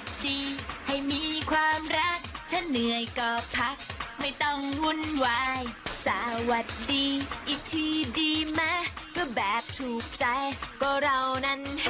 สดี ให้มีความรัก ถ้าเหนื่อยก็พัก ไม่ต้องวุ่นวาย สวัสดี อีกทีดีไหมก็แบบถูกใจ ก็เรานั้นเห่